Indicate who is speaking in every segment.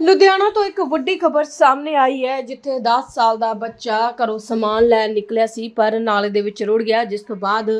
Speaker 1: ਲੁਧਿਆਣਾ ਤੋਂ ਇੱਕ ਵੱਡੀ ਖਬਰ ਸਾਹਮਣੇ ਆਈ ਹੈ, ਜਿੱਥੇ 10 ਸਾਲ ਦਾ ਬੱਚਾ ਘਰੋਂ ਸਮਾਨ ਲੈਣ ਨਿਕਲਿਆ ਸੀ, ਪਰ ਨਾਲੇ ਦੇ ਵਿੱਚ ਰੁੜ ਗਿਆ, ਜਿਸ ਤੋਂ ਬਾਅਦ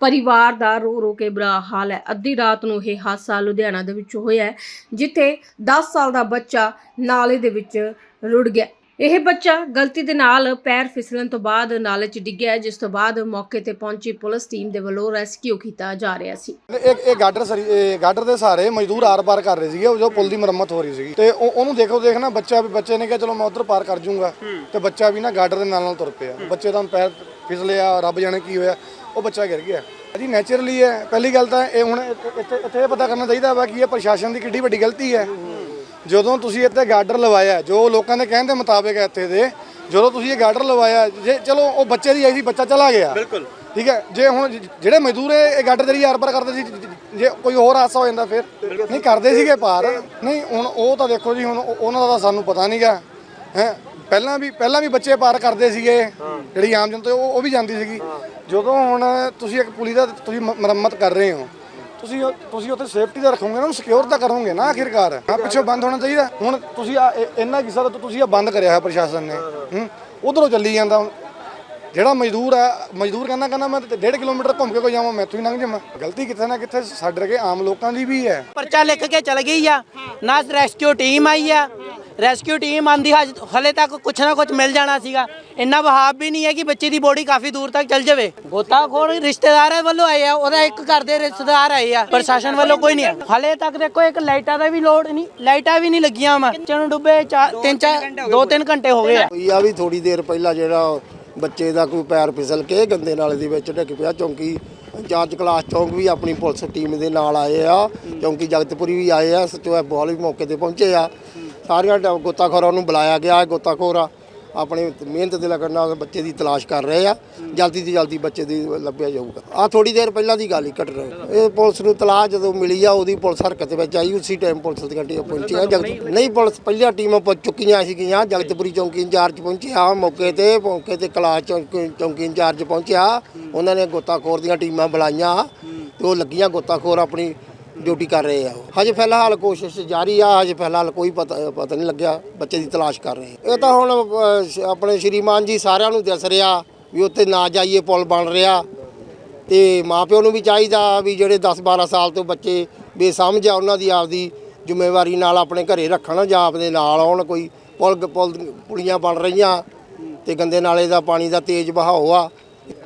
Speaker 1: ਪਰਿਵਾਰ ਦਾ ਰੋ ਰੋ ਕੇ ਬੁਰਾ ਹਾਲ ਹੈ। ਅੱਧੀ ਰਾਤ ਨੂੰ ਇਹ ਹਾਦਸਾ ਲੁਧਿਆਣਾ ਦੇ ਵਿੱਚ ਹੋਇਆ ਹੈ, ਜਿੱਥੇ 10 ਸਾਲ ਦਾ ਬੱਚਾ ਨਾਲੇ ਦੇ ਵਿੱਚ ਰੁੜ ਗਿਆ। ਇਹ ਬੱਚਾ ਗਲਤੀ ਦੇ ਨਾਲ ਪੈਰ ਫਿਸਲਣ ਤੋਂ ਬਾਅਦ ਨਾਲੇ 'ਚ ਡਿੱਗਿਆ ਜਿਸ ਤੋਂ ਬਾਅਦ ਮੌਕੇ ਤੇ ਪਹੁੰਚੀ ਪੁਲਿਸ ਟੀਮ ਦੇ ਵੱਲੋਂ ਰੈਸਕਿਊ ਕੀਤਾ ਜਾ ਰਿਹਾ ਸੀ।
Speaker 2: ਇਹ ਇਹ ਗਾਡਰ ਸਰੀ ਇਹ ਗਾਡਰ ਦੇ ਸਹਾਰੇ ਮਜ਼ਦੂਰ ਆਰ-ਪਾਰ ਕਰ ਰਹੇ ਸੀਗੇ ਉਹ ਜੋ ਪੁਲ ਦੀ ਮੁਰੰਮਤ ਹੋ ਰਹੀ ਸੀਗੀ। ਤੇ ਉਹ- ਉਹਨੂੰ ਦੇਖੋ ਦੇਖਣਾ ਬੱਚਾ ਵੀ ਬੱਚੇ ਨੇ ਕਿਹਾ ਚਲੋ ਮੈਂ ਉਧਰ ਪਾਰ ਕਰ ਜੂੰਗਾ। ਤੇ ਬੱਚਾ ਵੀ ਨਾ ਗਾਡਰ ਦੇ ਨਾਲ ਨਾਲ ਤੁਰ ਪਿਆ। ਬੱਚੇ ਦਾ ਪੈਰ ਫਿਸਲਿਆ ਰੱਬ ਜਾਣੇ ਕੀ ਹੋਇਆ ਉਹ ਬੱਚਾ ਗਿਰ ਗਿਆ। ਜੀ ਨੇਚਰਲੀ ਹੈ। ਪਹਿਲੀ ਗੱਲ ਤਾਂ ਇਹ ਹੁਣ ਇੱਥੇ ਇੱਥੇ ਇੱਥੇ ਇਹ ਪਤਾ ਕਰਨਾ ਚਾਹੀਦਾ ਵਾ ਕਿ ਇਹ ਪ੍ਰਸ਼ਾਸਨ ਦੀ ਕਿੱਡੀ ਵੱਡੀ ਗਲਤੀ ਹੈ। ਜਦੋਂ ਤੁਸੀਂ ਇੱਥੇ ਗਾਰਡਰ ਲਵਾਇਆ ਜੋ ਲੋਕਾਂ ਦੇ ਕਹਿਣ ਦੇ ਮੁਤਾਬਿਕ ਹੈ ਇੱਥੇ ਦੇ ਜਦੋਂ ਤੁਸੀਂ ਇਹ ਗਾਰਡਰ ਲਵਾਇਆ ਜੇ ਚਲੋ ਉਹ ਬੱਚੇ ਦੀ ਆਈ ਸੀ ਬੱਚਾ ਚਲਾ ਗਿਆ। ਬਿਲਕੁਲ। ਠੀਕ ਹੈ ਜੇ ਹੁਣ ਜਿਹੜੇ ਮਜ਼ਦੂਰ ਇਹ ਇਹ ਗਾਰਡਰ ਜਿਹੜੀ ਆਰ ਪਾਰ ਕਰਦੇ ਸੀ ਜ- ਕੋਈ ਹੋਰ ਹਾਦਸਾ ਹੋ ਜਾਂਦਾ ਫਿਰ? ਨਹੀਂ ਕਰਦੇ ਸੀਗੇ ਪਾਰ। ਨਹੀਂ ਹੁਣ ਉਹ ਤਾਂ ਦੇਖੋ ਜੀ ਹੁਣ ਉਹ- ਉਹਨਾਂ ਦਾ ਤਾਂ ਸਾਨੂੰ ਪਤਾ ਨਹੀਂਗਾ ਹੈ ਪਹਿਲਾਂ ਵੀ ਪਹਿਲਾਂ ਵੀ ਬੱਚੇ ਪਾਰ ਕਰਦੇ ਸੀਗੇ ਜਿਹੜੀ ਆਮ ਜਨਤਾ ਉਹ ਵੀ ਜਾਂਦੀ ਸੀਗੀ। ਜਦੋਂ ਹੁਣ ਤੁਸੀਂ ਇੱਕ ਪੁਲੀ ਦਾ ਤੁਸੀਂ ਮੁਰੰਮਤ ਕਰ ਰਹੇ ਹੋ ਤੁਸੀਂ ਤੁਸੀਂ ਉੱਥੇ ਸੇਫਟੀ ਦਾ ਰੱਖੋਗੇ ਨਾ ਸਿਕਿਉਰ ਤਾਂ ਕਰੋਗੇ ਨਾ ਆਖਿਰਕਾਰ। ਆ ਪਿੱਛੋਂ ਬੰਦ ਹੋਣਾ ਚਾਹੀਦਾ। ਹੁਣ ਤੁਸੀਂ ਆ ਇੰਨਾ ਕਿਸਾ ਤਾਂ ਤੁਸੀਂ ਆ ਬੰਦ ਕਰਿਆ ਹੈ ਪ੍ਰਸ਼ਾਸਨ ਨੇ। ਹੂੰ ਉਧਰੋਂ ਚੱਲੀ ਜਾਂਦਾ। ਜਿਹੜਾ ਮਜ਼ਦੂਰ ਆ ਮਜ਼ਦੂਰ ਕਹਿੰਦਾ ਕਹਿੰਦਾ ਮੈਂ ਤੇ ਡੇਢ ਕਿਲੋਮੀਟਰ ਘੁੰਮ ਕੇ ਕੋਈ ਜਾਵਾਂ ਮੈਥੋਂ ਹੀ ਲੰਘ ਜਾਵਾਂ। ਗਲਤੀ ਕਿੱਥੇ ਨਾ ਕਿੱਥੇ ਸਾਡੇ ਵਰਗੇ ਆਮ ਲੋਕਾਂ ਦੀ ਵੀ ਹੈ।
Speaker 3: ਪਰਚਾ ਲਿਖ ਕੇ ਚਲ ਗਈ ਆ। ਨਾ ਰੈਸਕਿਊ ਟੀਮ ਆਈ ਆ ਰੈਸਕਿਊ ਟੀਮ ਆਂਦੀ ਹਲੇ ਤੱਕ ਕੁਛ ਨਾ ਕੁਛ ਮਿਲ ਜਾਣਾ ਸੀਗਾ। ਇੰਨਾ ਵਹਾਬ ਵੀ ਨਹੀਂ ਹੈ ਕਿ ਬੱਚੇ ਦੀ ਬੋਡੀ ਕਾਫੀ ਦੂਰ ਤੱਕ ਚੱਲ ਜਾਵੇ। ਗੋਤਾਖੋਰ ਰਿਸ਼ਤੇਦਾਰਾਂ ਵੱਲੋਂ ਆਏ ਆ, ਉਹਦਾ ਇੱਕ ਘਰ ਦੇ ਰਿਸ਼ਤੇਦਾਰ ਆਏ ਆ, ਪ੍ਰਸ਼ਾਸਨ ਵੱਲੋਂ ਕੋਈ ਨਹੀਂ ਹਲੇ ਤੱਕ ਦੇਖੋ, ਇੱਕ ਲਾਈਟਾਂ ਦਾ ਵੀ ਲੋਡ ਨਹੀਂ, ਲਾਈਟਾਂ ਵੀ ਨਹੀਂ ਲੱਗੀਆਂ ਵਾ। ਚਣ ਡੁੱਬੇ ਤਿੰਨ ਚਾਰ ਦੋ ਤਿੰਨ ਘੰਟੇ ਹੋ ਗਏ ਆ।
Speaker 4: ਆ ਵੀ ਥੋੜੀ ਦੇਰ ਪਹਿਲਾਂ ਜਿਹੜਾ ਬੱਚੇ ਦਾ ਕੋਈ ਪੈਰ ਫਿਸਲ ਕੇ ਗੰਦੇ ਨਾਲੇ ਦੇ ਵਿੱਚ ਡਿੱਗ ਪਿਆ, ਚੌਂਕੀ ਇੰਚਾਰਜ ਕਲਾਸ ਚੌਂਕ ਵੀ ਆਪਣੀ ਪੁਲਿਸ ਟੀਮ ਦੇ ਨਾਲ ਆਏ ਆ, ਚੌਂਕੀ ਜਗਤਪੁਰੀ ਵੀ ਆਏ ਆ, ਸਚੋ ਬੋਲ ਵੀ ਮੌਕੇ ਤੇ ਪਹੁੰਚੇ ਆ। ਸਾਰੀਆਂ ਟ- ਗੋਤਾਖੋਰਾਂ ਨੂੰ ਬੁਲਾਇਆ ਗਿਆ ਹੈ ਗੋਤਾਖੋਰ ਆ ਆਪਣੇ ਮਿਹਨਤ ਦੇ ਲਗਨ ਨਾਲ ਬੱਚੇ ਦੀ ਤਲਾਸ਼ ਕਰ ਰਹੇ ਆ। ਜਲਦੀ ਤੋਂ ਜਲਦੀ ਬੱਚੇ ਦੀ ਲੱਭਿਆ ਜਾਊਗਾ। ਆ ਥੋੜੀ ਦੇਰ ਪਹਿਲਾਂ ਦੀ ਗੱਲ ਹੀ, ਘਟ ਰਹੀ। ਇਹ ਪੁਲਿਸ ਨੂੰ ਤਲਾਸ਼ ਜਦੋਂ ਮਿਲੀ ਆ, ਉਹਦੀ ਪੁਲਿਸ ਹਰਕਤ ਵਿੱਚ ਆਈ, ਉਸੇ ਟਾਈਮ ਪੁਲਿਸ ਦੀਆਂ ਟੀਮਾਂ ਪਹੁੰਚੀਆਂ। ਜਗਤ ਨਹੀਂ, ਪੁਲਿਸ ਪਹਿਲੀਆਂ ਟੀਮਾਂ ਪਹੁੰਚ ਚੁੱਕੀਆਂ ਸੀਗੀਆਂ ਜਗਤਪੁਰੀ ਚੌਂਕੀ ਇੰਚਾਰਜ ਪਹੁੰਚਿਆ, ਮੌਕੇ ਤੇ ਮੌਕੇ ਤੇ ਕਲਾਸ ਚੌਂਕੀ ਚੌਂਕੀ ਇੰਚਾਰਜ ਪਹੁੰਚਿਆ। ਉਹਨਾਂ ਨੇ ਗੋਤਾਖੋਰ ਦੀਆਂ ਟੀਮਾਂ ਬੁਲਾਈਆਂ ਤੇ ਉਹ ਲੱਗੀਆਂ। ਗੋਤਾਖੋਰ ਆਪਣੀ ਡਿਊਟੀ ਕਰ ਰਹੇ ਆ ਉਹ। ਹਜੇ ਫਿਲਹਾਲ ਕੋਸ਼ਿਸ਼ ਜਾਰੀ ਆ ਹਜੇ ਫਿਲਹਾਲ ਕੋਈ ਪਤਾ ਪਤਾ ਨਹੀਂ ਲੱਗਿਆ ਬੱਚੇ ਦੀ ਤਲਾਸ਼ ਕਰ ਰਹੇ ਆ। ਇਹ ਤਾਂ ਹੁਣ ਅਹ, ਸ਼- ਆਪਣੇ ਸ਼੍ਰੀਮਾਨ ਜੀ ਸਾਰਿਆਂ ਨੂੰ ਦੱਸ ਰਿਹਾ ਵੀ ਉੱਥੇ ਨਾ ਜਾਈਏ ਪੁਲ ਬਣ ਰਿਹਾ ਤੇ ਮਾਪਿਓ ਨੂੰ ਵੀ ਚਾਹੀਦਾ ਵੀ ਜਿਹੜੇ 10 12 ਸਾਲ ਤੋਂ ਬੱਚੇ ਬੇਸਮਝ ਆ ਉਹਨਾਂ ਦੀ ਆਪਦੀ ਜ਼ਿੰਮੇਵਾਰੀ ਨਾਲ ਆਪਣੇ ਘਰੇ ਰੱਖਣ ਜਾਂ ਆਪਣੇ ਨਾਲ ਆਉਣ ਕੋਈ ਪੁਲ ਪੁਲ ਪੁਲੀਆਂ ਬਣ ਰਹੀਆਂ ਤੇ ਗੰਦੇ ਨਾਲੇ ਦਾ ਪਾਣੀ ਦਾ ਤੇਜ਼ ਵਹਾਓ ਆ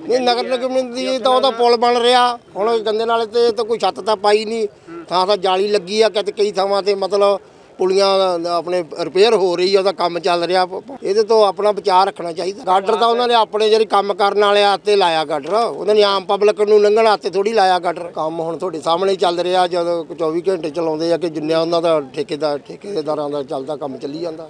Speaker 4: ਨਹੀਂ ਨਗਰ ਨਿਗਮ ਦੀ ਤਾਂ ਉਹਦਾ ਪੁਲ ਬਣ ਰਿਹਾ। ਹੁਣ ਗੰਦੇ ਨਾਲੇ ਤੇ ਤਾਂ ਕੋਈ ਛੱਤ ਤਾਂ ਪਾਈ ਨਹੀਂ। ਥਾਂ ਥਾਂ ਜਾਲੀ ਲੱਗੀ ਆ ਕਿਤੇ ਕਈ ਥਾਵਾਂ ਤੇ ਮਤਲਬ ਪੁਲੀਆਂ ਆਪਣੇ ਰਿਪੇਅਰ ਹੋ ਰਹੀ ਆ ਉਹਦਾ ਕੰਮ ਚੱਲ ਰਿਹਾ। ਇਹਦੇ ਤੋਂ ਆਪਣਾ ਬਚਾਅ ਰੱਖਣਾ ਚਾਹੀਦਾ। ਗਾਡਰ ਤਾਂ ਉਹਨਾਂ ਨੇ ਆਪਣੇ ਜਿਹੜੇ ਕੰਮ ਕਰਨ ਵਾਲੇ ਆਤੇ ਲਾਇਆ ਗਾਡਰ ਉਹਨਾਂ ਨੇ ਆਮ ਪਬਲਿਕ ਨੂੰ ਲੰਘਣ ਆਤੇ ਥੋੜੀ ਲਾਇਆ ਗਾਡਰ ਕੰਮ ਹੁਣ ਤੁਹਾਡੇ ਸਾਹਮਣੇ ਚੱਲ ਰਿਹਾ ਜਦੋਂ 24 ਘੰਟੇ ਚਲਾਉਂਦੇ ਆ ਕਿ ਜਿੰਨਾ ਉਹਨਾਂ ਦਾ ਠੇਕੇਦਾਰ ਠੇਕੇਦਾਰਾਂ ਦਾ ਚੱਲਦਾ ਕੰਮ ਚੱਲੀ ਜਾਂਦਾ।